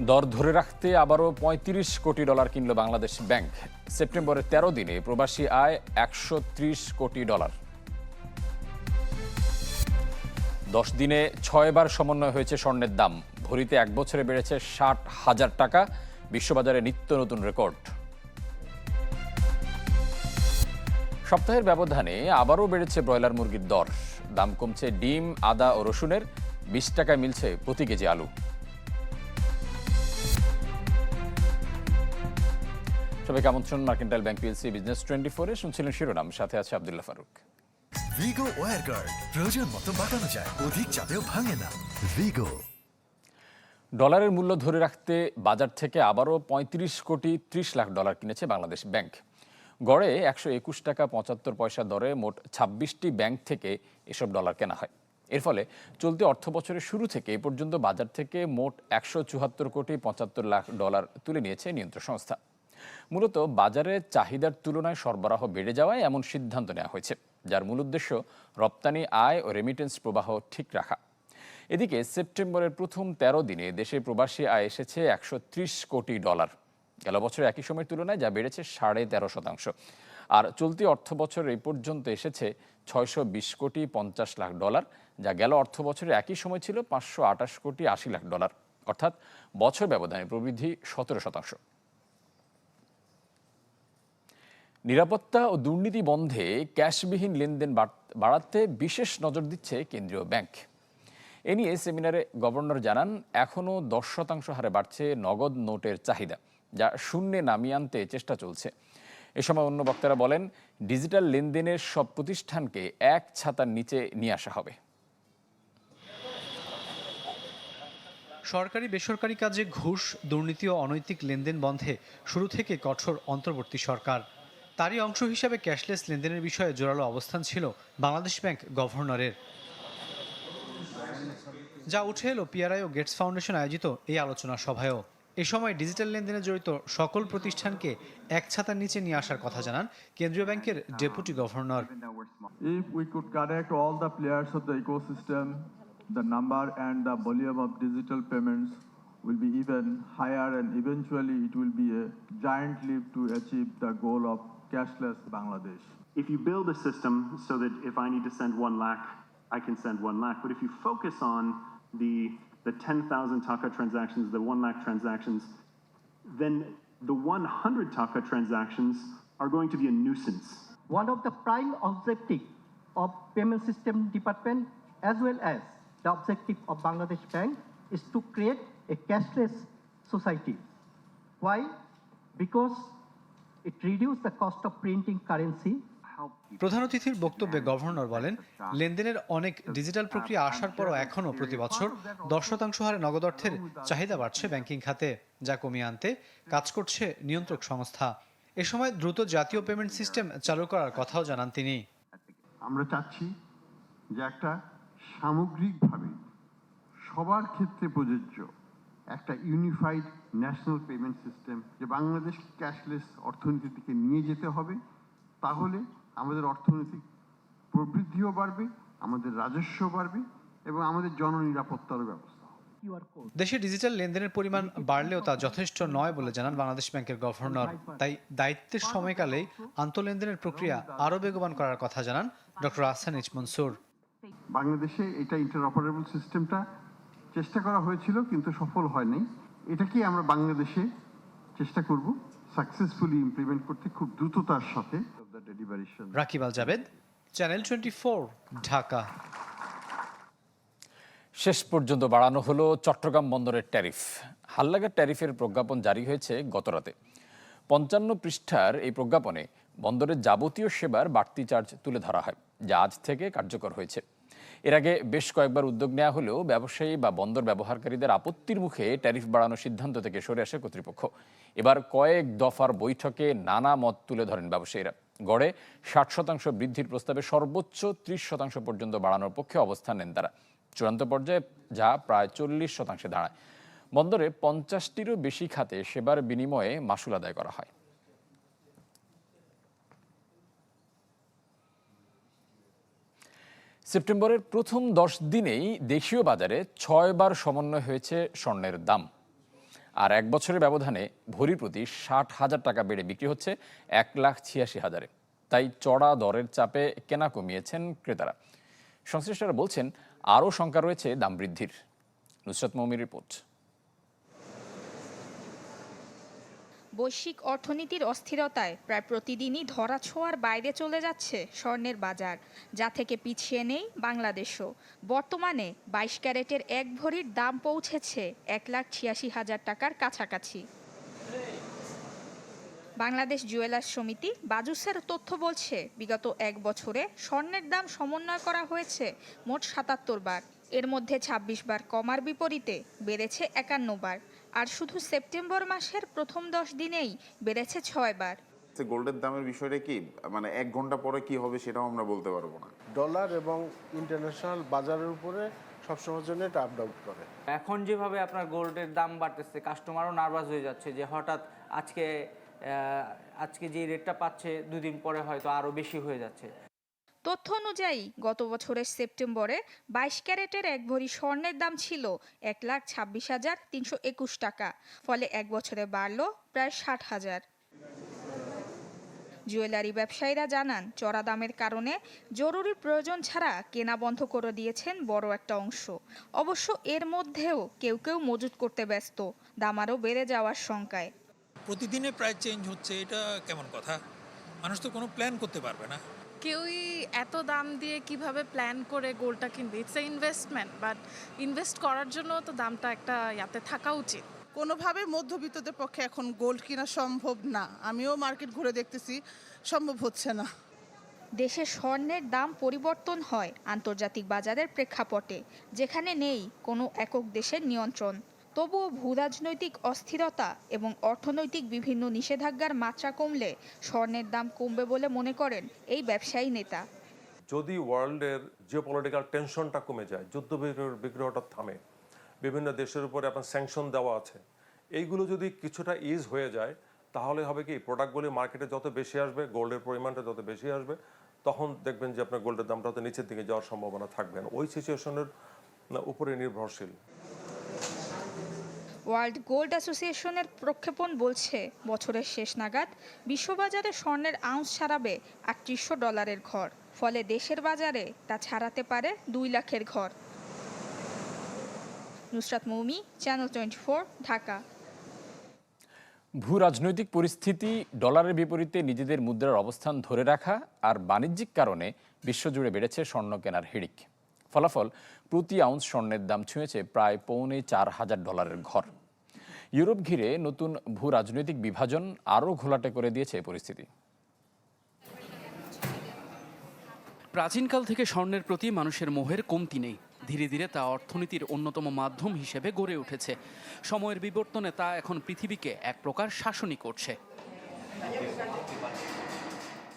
দর ধরে রাখতে আবারও পঁয়ত্রিশ কোটি ডলার কিনল বাংলাদেশ ব্যাংক। সেপ্টেম্বরের তেরো দিনে প্রবাসী আয় একশো ত্রিশ কোটি ডলার। দশ দিনে ছয়বার সমন্বয় হয়েছে স্বর্ণের দাম। ভরিতে এক বছরে বেড়েছে ষাট হাজার টাকা। বিশ্ববাজারে নিত্য নতুন রেকর্ড। সপ্তাহের ব্যবধানে আবারও বেড়েছে ব্রয়লার মুরগির দর। দাম কমছে ডিম, আদা ও রসুনের। বিশ টাকায় মিলছে প্রতি কেজি আলু। সবাই কেমন শুনুন mercantile bank PLC business twenty ফোরে শুনছিলেন শিরোনাম। সাথে আছে আবদুল্লাহ ফারুক। ভিগো ওয়ার গার্ড প্রয়োজন মতো বাঁকানো যায় অধিক চাপেও ভাঙে না। ভিগো ডলারের মূল্য ধরে রাখতে বাজার থেকে আবারও পঁয়ত্রিশ কোটি ত্রিশ লাখ ডলার কিনেছে বাংলাদেশ ব্যাংক। গড়ে একশো একুশ টাকা পঁচাত্তর পয়সা দরে মোট ছাব্বিশটি ব্যাংক থেকে এসব ডলার কেনা হয়। এর ফলে চলতি অর্থ বছরের শুরু থেকে এ পর্যন্ত বাজার থেকে মোট একশো চুয়াত্তর কোটি পঁচাত্তর লাখ ডলার তুলে নিয়েছে নিয়ন্ত্রক সংস্থা। মূলত বাজারে চাহিদার তুলনায় সরবরাহ বেড়ে যাওয়ায় এমন সিদ্ধান্ত নেওয়া হয়েছে, যার মূল উদ্দেশ্য রপ্তানি, আয় ও রেমিটেন্স প্রবাহ ঠিক রাখা। এদিকে সেপ্টেম্বরের প্রথম ১৩ দিনে দেশে প্রবাসী আয় এসেছে একশো ত্রিশ কোটি ডলার। গেল বছর একই সময়ের তুলনায় যা বেড়েছে সাড়ে তেরো শতাংশ। আর চলতি অর্থ বছর এই পর্যন্ত এসেছে ছয়শো বিশ কোটি পঞ্চাশ লাখ ডলার, যা গেল অর্থ বছরের একই সময় ছিল পাঁচশো আটাশ কোটি আশি লাখ ডলার। অর্থাৎ বছর ব্যবধানে প্রবৃদ্ধি সতেরো শতাংশ। নিরাপত্তা ও দুর্নীতি বন্ধে ক্যাশবিহীন লেনদেন বাড়াতে বিশেষ নজর দিচ্ছে কেন্দ্রীয় ব্যাংক। এ নিয়ে সেমিনারে গভর্নর জানান এখনও দশ শতাংশ হারে বাড়ছে নগদ নোটের চাহিদা, যা শূন্যে নামিয়ে আনতে চেষ্টা চলছে। এ সময় অন্য বক্তারা বলেন, ডিজিটাল লেনদেনের সব প্রতিষ্ঠানকে এক ছাতার নিচে নিয়ে আসা হবে। সরকারি বেসরকারি কাজে ঘুষ, দুর্নীতি ও অনৈতিক লেনদেন বন্ধে শুরু থেকে কঠোর অন্তর্বর্তী সরকার। তারই অংশ হিসাবে ক্যাশলেস লেনদেনের বিষয়ে জোরালো অবস্থান ছিল বাংলাদেশ ব্যাংক গভর্নরের। যা উঠে এলো পিআরআই ও গেটস ফাউন্ডেশন আয়োজিত এই আলোচনা সভায়ও। এ সময় ডিজিটাল লেনদেনে জড়িত সকল প্রতিষ্ঠানকে এক ছাতার নিচে নিয়ে আসার কথা জানান কেন্দ্রীয় ব্যাংকের deputy governor. If we could connect all the players of the ecosystem the number and the volume of digital payments will be even higher and eventually it will be a giant leap to achieve the goal of cashless Bangladesh. if you build a system so that if I need to send one lakh, I can send one lakh. But if you focus on the the 10,000 taka transactions, the one lakh transactions, then the 100 taka transactions are going to be a nuisance. one of the prime objective of payment system department as well as the objective of Bangladesh Bank is to create a cashless society. Why? Because it reduces the cost of printing currency. প্রধান অতিথির বক্তব্যে governor বলেন লেনদেনের অনেক digital প্রক্রিয়া আসার পরও এখনও প্রতি বছর দশ শতাংশ হারে নগদ অর্থের চাহিদা বাড়ছে ব্যাংকিং খাতে যা কমিয়ে আনতে কাজ করছে নিয়ন্ত্রক সংস্থা। এ সময় দ্রুত জাতীয় পেমেন্ট সিস্টেম চালু করার কথাও জানান তিনি। আমরা চাচ্ছি যে একটা সামগ্রিকভাবে সবার ক্ষেত্রে প্রযোজ্য একটা ইউনিফাইড ন্যাশনাল পেমেন্ট সিস্টেম যে বাংলাদেশ ক্যাশলেস অর্থনীতির দিকে নিয়ে যেতে হবে তাহলে আমাদের অর্থনৈতিক প্রবৃদ্ধিও বাড়বে আমাদের রাজস্ব বাড়বে এবং আমাদের জননিরাপত্তারও ব্যবস্থা দেশে ডিজিটাল লেনদেনের পরিমাণ বাড়লেও তা যথেষ্ট নয় বলে জানান বাংলাদেশ ব্যাংকের গভর্নর। তাই দায়িত্বের সময়কালেই আন্তঃলেনদেনের প্রক্রিয়া আরও বেগবান করার কথা জানান ডক্টর আহসান ইচ মনসুর। বাংলাদেশে এটা ইন্টারঅপারেবল সিস্টেমটা চেষ্টা করা হয়েছিল কিন্তু সফল হয়নি। এটাকে আমরা বাংলাদেশে চেষ্টা করব? সাকসেসফুলি ইমপ্লিমেন্ট করতে খুব দ্রুততার সাথে. Rakib Al Jabed channel twenty Dhaka. শেষ পর্যন্ত বাড়ানো হলো চট্টগ্রাম বন্দরের ট্যারিফ। হাল্লাগার ট্যারিফের প্রজ্ঞাপন জারি হয়েছে গতরাতে। পঞ্চান্ন পৃষ্ঠার এই প্রজ্ঞাপনে বন্দরের যাবতীয় সেবার বাড়তি চার্জ তুলে ধরা হয় যা আজ থেকে কার্যকর হয়েছে। এর আগে বেশ কয়েকবার উদ্যোগ নেওয়া হলেও ব্যবসায়ী বা বন্দর ব্যবহারকারীদের আপত্তির মুখে ট্যারিফ বাড়ানোর সিদ্ধান্ত থেকে সরে আসে কর্তৃপক্ষ। এবার কয়েক দফার বৈঠকে নানা মত তুলে ধরেন ব্যবসায়ীরা। গড়ে ষাট শতাংশ বৃদ্ধির প্রস্তাবে সর্বোচ্চ ত্রিশ শতাংশ পর্যন্ত বাড়ানোর পক্ষে অবস্থান নেন তারা। চূড়ান্ত পর্যায়ে যা প্রায় চল্লিশ শতাংশে দাঁড়ায়। বন্দরে পঞ্চাশটিরও বেশি খাতে সেবার বিনিময়ে মাসুল আদায় করা হয়। সেপ্টেম্বরের প্রথম দশ দিনেই দেশীয় বাজারে ছয়বার সমন্বয় হয়েছে স্বর্ণের দাম। আর এক বছরের ব্যবধানে ভরি প্রতি ষাট হাজার টাকা বেড়ে বিক্রি হচ্ছে এক লাখ ছিয়াশি হাজারে। তাই চড়া দরের চাপে কেনা কমিয়েছেন ক্রেতারা। সংশ্লিষ্টরা বলছেন, আরও শঙ্কা রয়েছে দাম বৃদ্ধির। নুসরাত মমির রিপোর্ট। বৈশ্বিক অর্থনীতির অস্থিরতায় প্রায় প্রতিদিনই ধরাছোঁয়ার বাইরে চলে যাচ্ছে স্বর্ণের বাজার, যা থেকে পিছিয়ে নেই বাংলাদেশও। বর্তমানে বাইশ ক্যারেটের এক ভরির দাম পৌঁছেছে এক লাখ ছিয়াশি হাজার টাকার কাছাকাছি। বাংলাদেশ জুয়েলার্স সমিতি বাজুসের তথ্য বলছে, বিগত এক বছরে স্বর্ণের দাম সমন্বয় করা হয়েছে মোট সাতাত্তর বার। এর মধ্যে ২৬ বার কমার বিপরীতে বেড়েছে একান্ন বার। আর শুধু সেপ্টেম্বর মাসের প্রথম দশ দিনেই বেড়েছে ছয় বার গোল্ডের দামের বিষয়টা কি? মানে এক ঘণ্টা পরে কি হবে সেটাও আমরা বলতে পারব না। ডলার এবং ইন্টারন্যাশনাল বাজারের উপরে সবসময়ের জন্য এটা আপ ডাউন করে। এখন যেভাবে আপনার গোল্ডের দাম বাড়তেছে কাস্টমারও নার্ভাস হয়ে যাচ্ছে যে হঠাৎ আজকে আজকে যে রেটটা পাচ্ছে দুদিন পরে হয়তো আরও বেশি হয়ে যাচ্ছে। তথ্য অনুযায়ী, গত বছরের সেপ্টেম্বরে বাইশ ক্যারেটের এক ভরি স্বর্ণের দাম ছিল এক লাখ ছাব্বিশ হাজার তিনশো একুশ টাকা, ফলে এক বছরে বাড়ল প্রায় ষাট হাজার। জুয়েলারি ব্যবসায়ীরা জানান, চড়া দামের কারণে জরুরি প্রয়োজন ছাড়া কেনা বন্ধ করে দিয়েছেন বড় একটা অংশ। অবশ্য এর মধ্যেও কেউ কেউ মজুত করতে ব্যস্ত, দাম আরও বেড়ে যাওয়ার শঙ্কায়। প্রতিদিনে প্রায় চেঞ্জ হচ্ছে, এটা কেমন কথা? মানুষ তো কোনো প্ল্যান করতে পারবে না। কেউই এত দাম দিয়ে কীভাবে প্ল্যান করে গোলটা কিনবে? It's a investment but invest করার জন্য তো দামটা একটা ইয়াতে থাকা উচিত। কোনোভাবে মধ্যবিত্তদের পক্ষে এখন গোল্ড কেনা সম্ভব না। আমিও মার্কেট ঘুরে দেখতেছি সম্ভব হচ্ছে না। দেশে স্বর্ণের দাম পরিবর্তন হয় আন্তর্জাতিক বাজারের প্রেক্ষাপটে যেখানে নেই কোনো একক দেশের নিয়ন্ত্রণ। তবুও ভূরাজনৈতিক অস্থিরতা এবং অর্থনৈতিক বিভিন্ন নিষেধাজ্ঞার মাত্রা কমলে স্বর্ণের দাম কমবে বলে মনে করেন এই ব্যবসায়ী নেতা। যদি ওয়ার্ল্ডের জিওপলিটিক্যাল টেনশনটা কমে যায় যুদ্ধ বিগ্রহ- বিগ্রহটা থামে, বিভিন্ন দেশের উপরে আপনার স্যাংশন দেওয়া আছে, এইগুলো যদি কিছুটা ইজ হয়ে যায়, তাহলে হবে কি প্রোডাক্টগুলি মার্কেটে যত বেশি আসবে গোল্ডের পরিমাণটা যত বেশি আসবে, তখন দেখবেন যে আপনার গোল্ডের দামটা হয়তো নিচের দিকে যাওয়ার সম্ভাবনা থাকবে না। ওই সিচুয়েশনের উপরে নির্ভরশীল। ওয়ার্ল্ড গোল্ড অ্যাসোসিয়েশনের প্রক্ষেপণ বলছে, বছরের শেষ নাগাদ বিশ্ববাজারে স্বর্ণের আউন্স ছাড়াবে আটত্রিশশো ডলারের ঘর। ফলে দেশের বাজারে তা ছাড়াতে পারে দুই লাখের ঘর। Nusrat Moumi, channel twenty Dhaka. ভূ রাজনৈতিক পরিস্থিতি, ডলারের বিপরীতে নিজেদের মুদ্রার অবস্থান ধরে রাখা আর বাণিজ্যিক কারণে বিশ্বজুড়ে বেড়েছে স্বর্ণ কেনার হিড়িক। ফলাফল প্রতি আউন্স স্বর্ণের দাম ছুঁয়েছে প্রায় পৌনে চার হাজার ডলারের ঘর। ইউরোপ ঘিরে নতুন ভূ রাজনৈতিক বিভাজন আরও ঘোলাটে করে দিয়েছে পরিস্থিতি। প্রাচীনকাল থেকে স্বর্ণের প্রতি মানুষের মোহের কমতি নেই। ধীরে ধীরে তা অর্থনীতির অন্যতম মাধ্যম হিসেবে গড়ে উঠেছে। সময়ের বিবর্তনে তা এখন পৃথিবীকে এক প্রকার শাসনই করছে।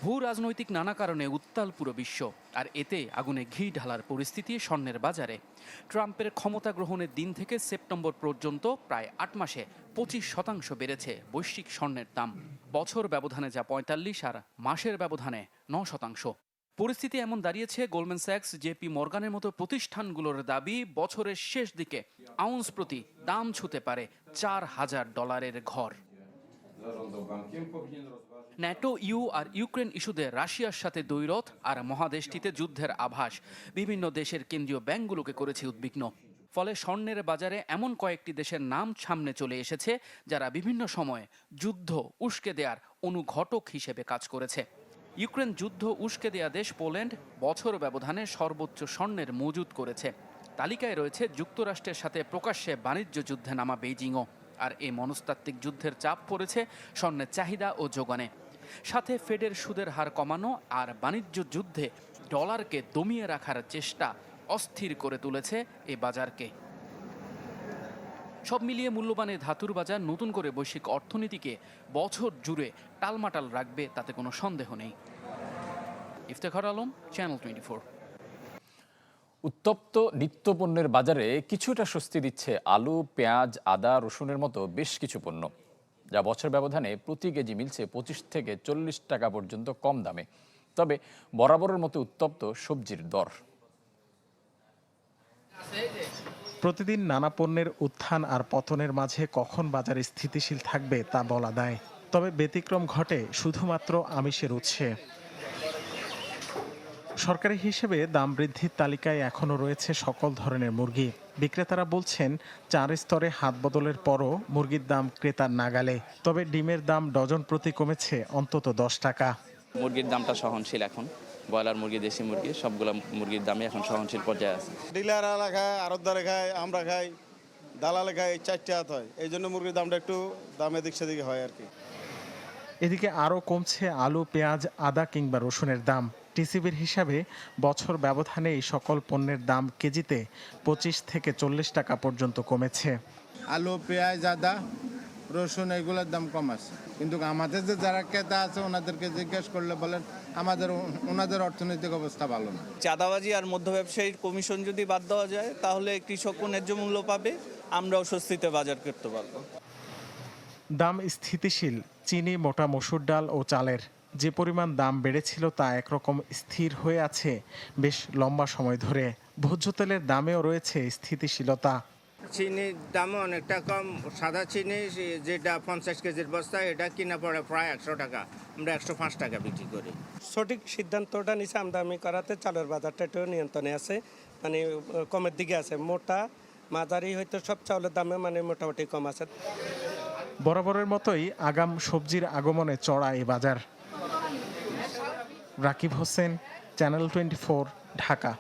ভূ রাজনৈতিক নানা কারণে উত্তাল পুরো বিশ্ব, আর এতে আগুনে ঘি ঢালার পরিস্থিতি স্বর্ণের বাজারে। ট্রাম্পের ক্ষমতা গ্রহণের দিন থেকে সেপ্টেম্বর পর্যন্ত প্রায় আট মাসে পঁচিশ শতাংশ বেড়েছে বৈশ্বিক স্বর্ণের দাম। বছর ব্যবধানে যা পঁয়তাল্লিশ আর মাসের ব্যবধানে ন শতাংশ। পরিস্থিতি এমন দাঁড়িয়েছে গোল্ডম্যান স্যাক্স, জেপি মর্গানের মতো প্রতিষ্ঠানগুলোর দাবি বছরের শেষ দিকে আউন্স প্রতি দাম ছুতে পারে চার হাজার ডলারের ঘর। ন্যাটো ইউ আর ইউক্রেন ইস্যুতে রাশিয়ার সাথে দ্বৈরথ আর মহাদেশটিতে যুদ্ধের আভাস। বিভিন্ন দেশের কেন্দ্রীয় ব্যাংকগুলোকে করেছে উদ্বিগ্ন। ফলে স্বর্ণের বাজারে এমন কয়েকটি দেশের নাম সামনে চলে এসেছে, যারা বিভিন্ন সময়ে যুদ্ধ উস্কে দেওয়ার অনুঘটক হিসেবে কাজ করেছে। ইউক্রেন যুদ্ধ উস্কে দেয়া দেশ পোল্যান্ড বছর ব্যবধানে সর্বোচ্চ স্বর্ণের মজুদ করেছে। তালিকায় রয়েছে যুক্তরাষ্ট্রের সাথে প্রকাশ্যে বাণিজ্য যুদ্ধে নামা বেইজিংও। আর এই মনস্তাত্ত্বিক যুদ্ধের চাপ পড়েছে স্বর্ণের চাহিদা ও যোগানে। সাথে ফেডের সুদের হার কমানো আর বাণিজ্য যুদ্ধে ডলারকে দমিয়ে রাখার চেষ্টা অস্থির করে তুলেছে এ বাজারকে। সব মিলিয়ে মূল্যবানে ধাতুর বাজার নতুন করে বৈশ্বিক অর্থনীতিকে বছর জুড়ে টালমাটাল রাখবে তাতে কোনো সন্দেহ নেই। ইফতেখার আলম চ্যানেল টোয়েন্টি উত্তপ্ত নিত্যপণ্যের বাজারে কিছুটা স্বস্তি দিচ্ছে আলু, পেঁয়াজ, আদা, রসুনের মতো বেশ কিছু পণ্য, যা বছর ব্যবধানে প্রতি কেজি মিলছে পঁচিশ থেকে চল্লিশ টাকা পর্যন্ত কম দামে। তবে বরাবরের মতো উত্তপ্ত সবজির দর। প্রতিদিন নানা পণ্যের উত্থান আর পতনের মাঝে কখন বাজার স্থিতিশীল থাকবে তা বলা দেয়। তবে ব্যতিক্রম ঘটে শুধুমাত্র আমিষের উৎসে। সরকারি হিসেবে দাম বৃদ্ধির তালিকায় এখনও রয়েছে সকল ধরনের মুরগি। বিক্রেতারা বলছেন চার স্তরে হাত বদলের পরও মুরগির দাম ক্রেতার নাগালে। তবে ডিমের দাম ডজন প্রতি কমেছে অন্তত দশ টাকা। মুরগির দামটা সহনশীল এখন। ব্রয়লার মুরগি দেশি মুরগি সবগুলো মুরগির দামই এখন সহনশীল পর্যায়ে আছে। ডিলাররা খায় আড়তদারে খায় আমরা খাই দালালে খাই চারটে হাত হয়। এই জন্য মুরগির দামটা একটু দাম এদিক সেদিকে হয় আর কি। এদিকে আরও কমছে আলু পেঁয়াজ আদা কিংবা রসুনের দাম। টিসিবির হিসাবে বছর ব্যবধানে এই সকল পণ্যের দাম কেজিতে পঁচিশ থেকে চল্লিশ টাকা পর্যন্ত কমেছে। আলু পেঁয়াজ আদা রসুন এগুলোর দাম কম আছে। কিন্তু আমাদের যে যারা ক্রেতা আছে ওনাদেরকে জিজ্ঞেস করলে বলেন আমাদের ওনাদের অর্থনৈতিক অবস্থা ভালো না। চাঁদাবাজি আর মধ্য ব্যবসায়ীর কমিশন যদি বাদ দেওয়া যায় তাহলে কৃষকও ন্যায্য মূল্য পাবে। আমরাও স্বস্তিতে বাজার করতে পারব। দাম স্থিতিশীল চিনি মোটা মসুর ডাল ও চালের। যে পরিমাণ দাম বেড়েছিল তা একরকম স্থির হয়ে আছে বেশ লম্বা সময় ধরে। ভোজ্য তেলের দামেও রয়েছে স্থিতিশীলতা। চিনির দামও অনেকটা কম। সাদা চিনি যেটা পঞ্চাশ কেজির বস্তা এটা কিনা পড়ে প্রায় একশো টাকা। আমরা একশো পাঁচ টাকা বিক্রি করি। সঠিক সিদ্ধান্তটা নিচে আমদানি করাতে চালের বাজারটা একটু নিয়ন্ত্রণে আছে মানে কমের দিকে আছে। মোটা মাঝারি হয়তো সব চাউলের দামে মানে মোটামুটি কম আছে। বরাবরের মতোই আগাম সবজির আগমনে চড়া এ বাজার। Rakib Hossain channel twenty Dhaka.